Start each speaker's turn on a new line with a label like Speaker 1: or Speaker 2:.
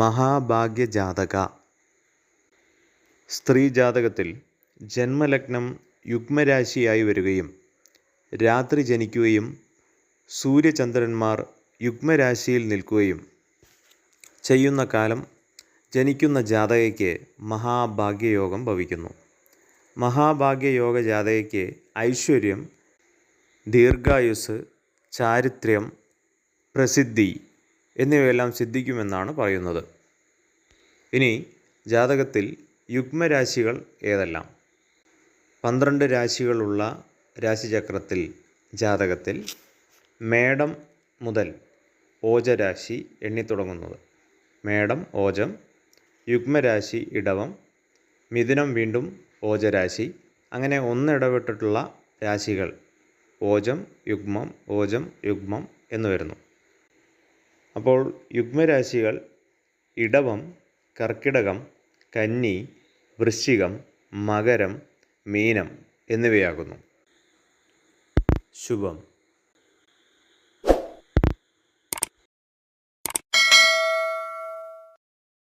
Speaker 1: മഹാഭാഗ്യജാതക. സ്ത്രീ ജാതകത്തിൽ ജന്മലഗ്നം യുഗ്മരാശിയായി വരികയും രാത്രി ജനിക്കുകയും സൂര്യചന്ദ്രന്മാർ യുഗ്മരാശിയിൽ നിൽക്കുകയും ചെയ്യുന്ന കാലം ജനിക്കുന്ന ജാതകയ്ക്ക് മഹാഭാഗ്യയോഗം ഭവിക്കുന്നു. മഹാഭാഗ്യയോഗ ജാതകയ്ക്ക് ഐശ്വര്യം ദീർഘായുസ് ചാരിത്ര്യം പ്രസിദ്ധി എന്നിവയെല്ലാം സിദ്ധിക്കുമെന്നാണ് പറയുന്നത്. ഇനി ജാതകത്തിൽ യുഗ്മരാശികൾ ഏതെല്ലാം? പന്ത്രണ്ട് രാശികളുള്ള രാശിചക്രത്തിൽ ജാതകത്തിൽ മേടം മുതൽ ഓജരാശി എണ്ണിത്തുടങ്ങുന്നത്. മേടം ഓജം യുഗ്മരാശി ഇടവം മിഥുനം വീണ്ടും ഓജരാശി അങ്ങനെ ഒന്നിടവിട്ടിട്ടുള്ള രാശികൾ ഓജം യുഗ്മം ഓജം യുഗ്മം എന്ന് വരുന്നു. അപ്പോൾ യുഗ്മരാശികൾ ഇടവം കർക്കിടകം കന്നി വൃശ്ചികം മകരം മീനം എന്നിവയാകുന്നു. ശുഭം.